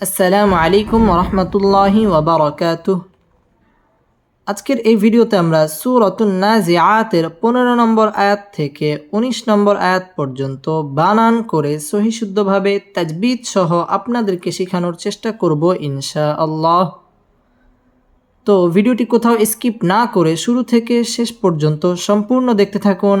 আসসালামু আলাইকুম রহমতুল্লাহি ওবরাকাতুহ। আজকের এই ভিডিওতে আমরা সুরতুন নাজিআতের পনেরো নম্বর আয়াত থেকে ১৯ নম্বর আয়াত পর্যন্ত বানান করে সহিশুদ্ধভাবে তাজবিদ সহ আপনাদেরকে শেখানোর চেষ্টা করব ইনশা আল্লাহ তো ভিডিওটি কোথাও স্কিপ না করে শুরু থেকে শেষ পর্যন্ত সম্পূর্ণ দেখতে থাকুন।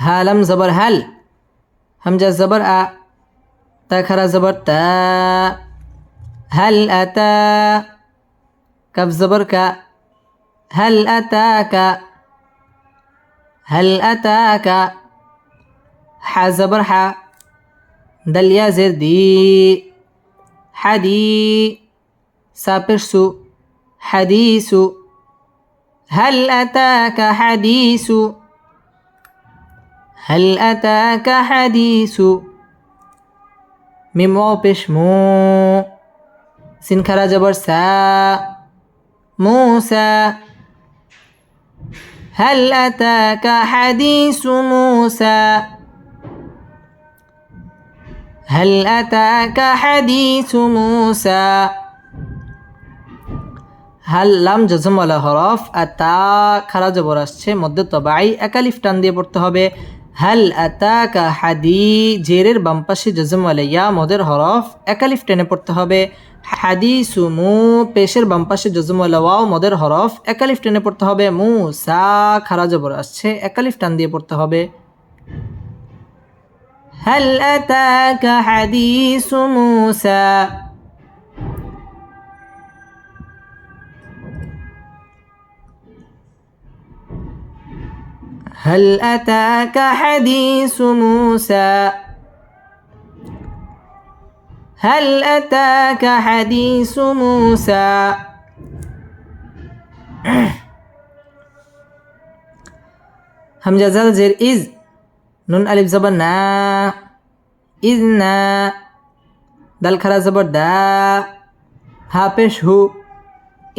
هالم زبر هل. همجة زبر أ. تاكرا زبر تا. هل أتى كف زبر ك. هل أتاك هل أتاك ح زبر ح دل يا زر دي. حدي سابرسو حديث هل أتاك حديث هل أتاك حديث ميم واو بش مو سين كرا جبر سا موسى هل أتاك حديث موسى هل أتاك حديث موسى হাল লাম জজমওয়ালা হরফ আর তা খারা জবর আসছে মধ্যে তবাই একালিফ টান দিয়ে পড়তে হবে হাল আতাকা হাদি, জেরের বামপাশে জজমওয়ালা ইয়া মদের হরফ একালিফ টেনে পড়তে হবে। হাদি সুমু, পেশের বামপাশে জজমওয়ালা ওয়াও মদের হরফ একালিফ টেনে পড়তে হবে। মু, সা, খারা জবর আসছে, একালিফ টান দিয়ে পড়তে হবে। হাল আতাকা সুমু স্যা هل أتاك حديث موسى؟ هل أتاك حديث موسى؟ همجة زلزل إذ نون ألف زبر نا. إذ نا. دل خرا زبر دا. ها پیش هو.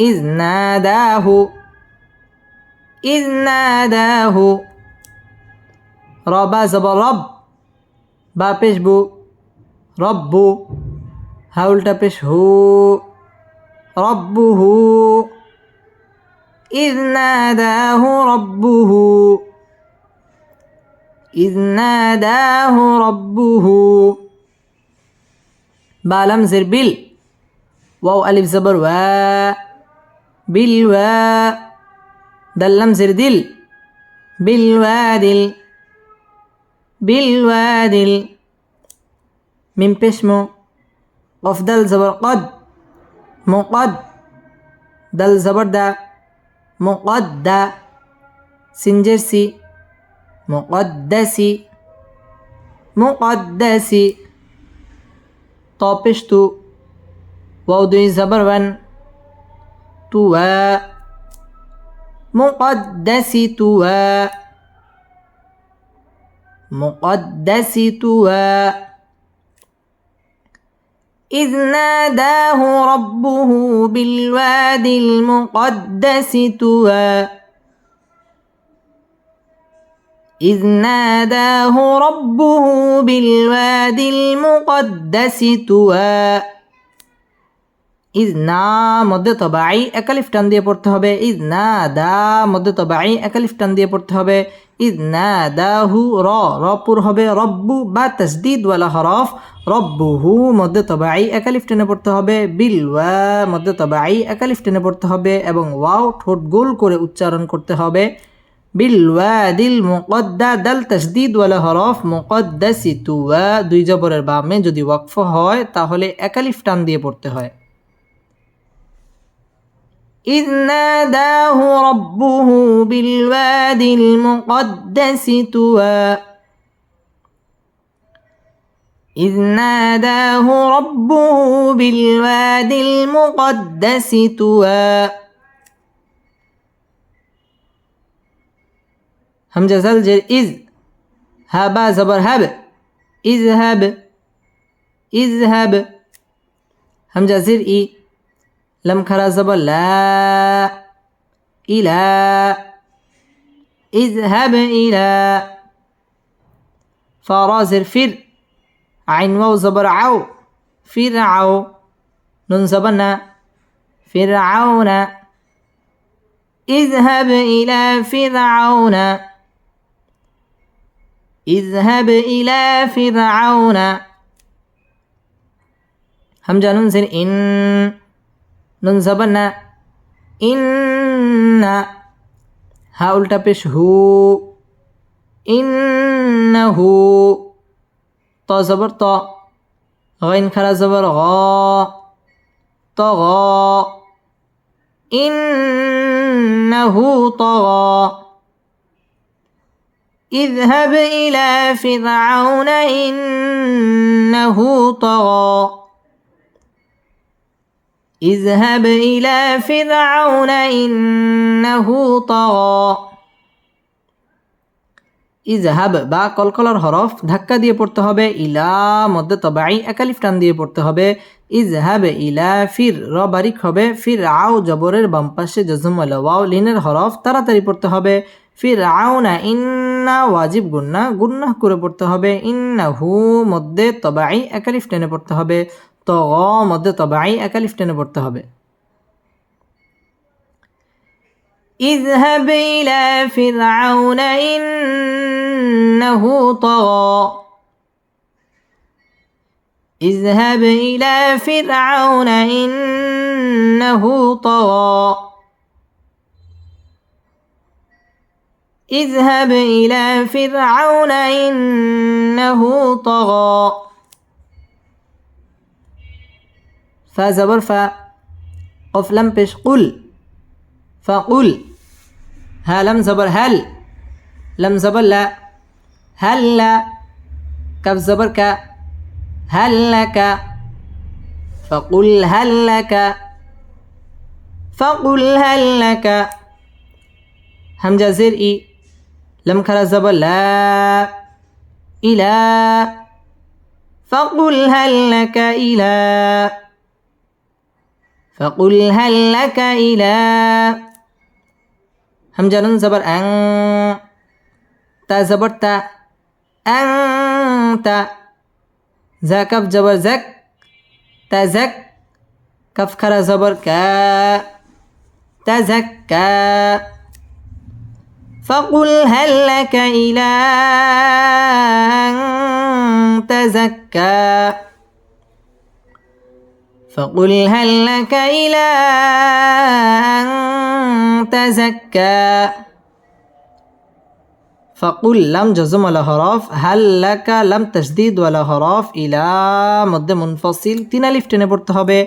إذ ناداه إذ ناداه ربا زبر رب. با پیش بو. ربو ها الٹا پیش هو. ربه إذ ناداه ربه إذ ناداه ربه بالم زر بال واو ألف زبر و بالوا دلم زر دل بالوادل بالوادل من بشمو قف دل زبر قد. مقد. دل زبر دا. مقد دا. سنجرسي. مقدسي. مقدسي. طابشتو. ووضعي زبر ون. توا. مقدس توا. مقدس توا. إذ ناداه ربه بالوادي المقدس توا. إذ ناداه ربه بالوادي المقدس توا. ইজ না মধ্যে তবাই একালিফ টান দিয়ে পড়তে হবে। ইজ না দা মধ্যে তবাই একালিফ টান দিয়ে পড়তে হবে। ইজ না দাহু র রপুর হবে। রব্বু বা তসদিদ ওয়ালা হরফ। রব্বু হু মধ্যে তবাই একালিফ টেনে পড়তে হবে। বিল ওয়া মধ্যে তবাই একালিফ টেনে পড়তে হবে এবং ওয়াও ঠোঁট গোল করে উচ্চারণ করতে হবে। বিল ওয়া মুকদ্দা দাল তসদিদ ওয়ালা হরফ। মুকদ্দাসি তুয়া দুই জবরের বামে যদি ওয়াকফ হয় তাহলে একালিফ টান দিয়ে পড়তে হয়। إذ ناداه ربه بالوادي المقدس طوى. إذ ناداه ربه بالواد المقدس طوى. همجة زلجر إذ هابا زبر هب. اذهب اذهب همجة زر إي. لم كرا زبر لا إلى اذهب إلى فرازر فر عين واو زبر عو فرعو نون زبرنا فرعون اذهب إلى فرعون اذهب إلى فرعون همجة ننزل إن. ننصبنا إن ها उल्टा هو. إنه تا زبر طا. غين خلا زبر غا. طغى إنه طغى اذهب إلى فرعون إنه طغى. اذهب إلى فرعون إنه طغى ইজাহাব বা কলকলার হরফ ধাক্কা দিয়ে পড়তে হবে ইলা মধ্যে তবাই একালিফ টান দিয়ে পড়তে হবে ইজহাব ইলা ফির র বারিক হবে ফির আও জবরের বাম পাশে জজম ওয়াও লিনের হরফ তাড়াতাড়ি পড়তে হবে ফির আও না ইন্না ওয়াজিব গুন্না গুন্না করে পড়তে হবে ইন্না হু মধ্যে তবাই একালিফ টেনে পড়তে হবে ত মধ্যে তবাই একালিফ টেনে পড়তে হবে اذهب إلى فرعون إنه طغى اذهب إلى فرعون إنه طغى اذهب إلى فرعون إنه طغى فزبر ف قف لم بش قل. فقل. ها لم زبر هل. لم زبر لا. هل. لا كف زبر ك. هل. لك فقل هل. لك فقل هل. لك همزة زر إي. لم كرا زبر لا. إلى فقل هل. لك إلى فقل هل لك إلى همزة نون زبر أن تا زبر تا أنت زا كف زبر زك تزك كف كرا زبر كا تزكى فقل هل لك إلى أن تزكى فقل هل لك إلى أن تزكى فقل لم جزم ولا حرف هل لك لم تشديد ولا حرف إلى মধ্য মুনফসিল তিন আলিফ টেনে পড়তে হবে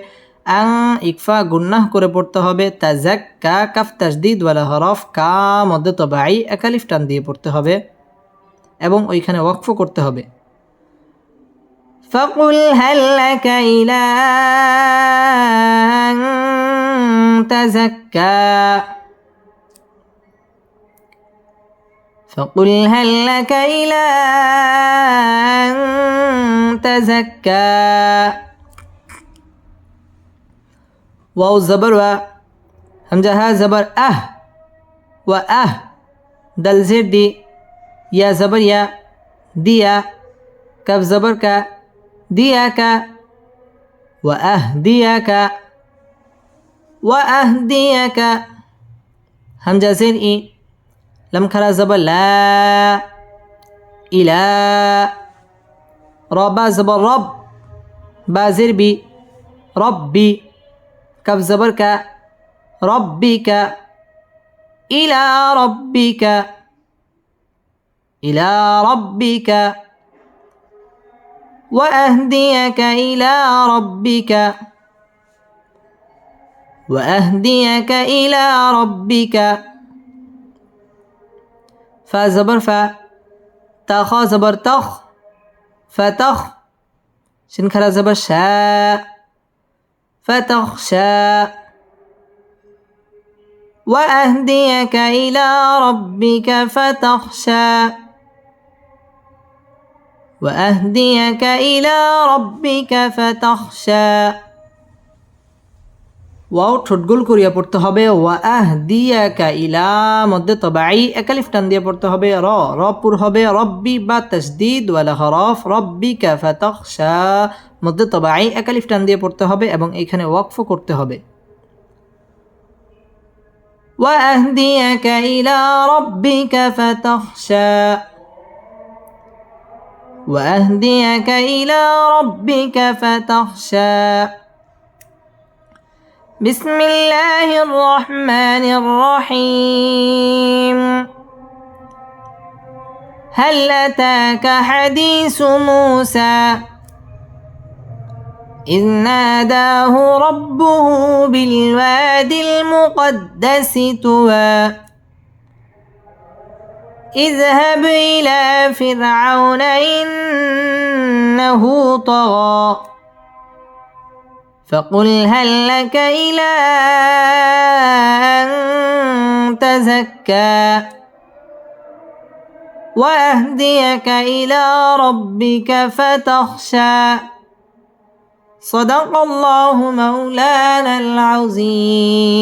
আং ইকফা গুন্নাহ করে পড়তে হবে তাজাক কা কাফ তাজদিদ ওয়ালা হরফ কা মধ্যে তবাই একালিফ টান দিয়ে পড়তে হবে এবং ওইখানে ওয়াকফ করতে হবে فقل هل لك إلى أن تزكى؟ فقل هل لك إلى أن تزكى؟ واو زبر و همزة ها زبر أه وأه دل زر دي يا زبر يا ديا كف زبر كا. دياك وأهديك وأهديك. همزة زر إي. لم كرا زبر لا إلى ربا زبر رب. بازر بي. ربي. كف زبر ك. ربك إلى ربك إلى ربك وأهديك إلى ربك. وأهديك إلى ربك. فزبر ف تخ زبر تخ فتخ شن كلا زبر؟ شاء فتخشى وأهديك إلى ربك فتخشى وأهديك إلى ربك فتخشى ওয়াও ঠোঁটগুল করিয়া পড়তে হবে ওয়া আহ দিয়া কা ইলা মধ্যে তবাই একালিফ টান দিয়ে পড়তে হবে র রপুর হবে রব্বি বা তসদিদ ওয়ালা হরফ রব্বি কা ফাতাখশা মধ্যে তবাই একালিফ টান দিয়ে পড়তে হবে এবং এখানে ওয়াকফ করতে হবে وأهديك إلى ربك فتخشى وأهديك إلى ربك فتخشى. بسم الله الرحمن الرحيم. هل أتاك حديث موسى؟ إذ ناداه ربه بالواد المقدس طوى. اذهب إلى فرعون إنه طغى. فقل هل لك إلى أن تزكى وأهديك إلى ربك فتخشى. صدق الله مولانا العظيم.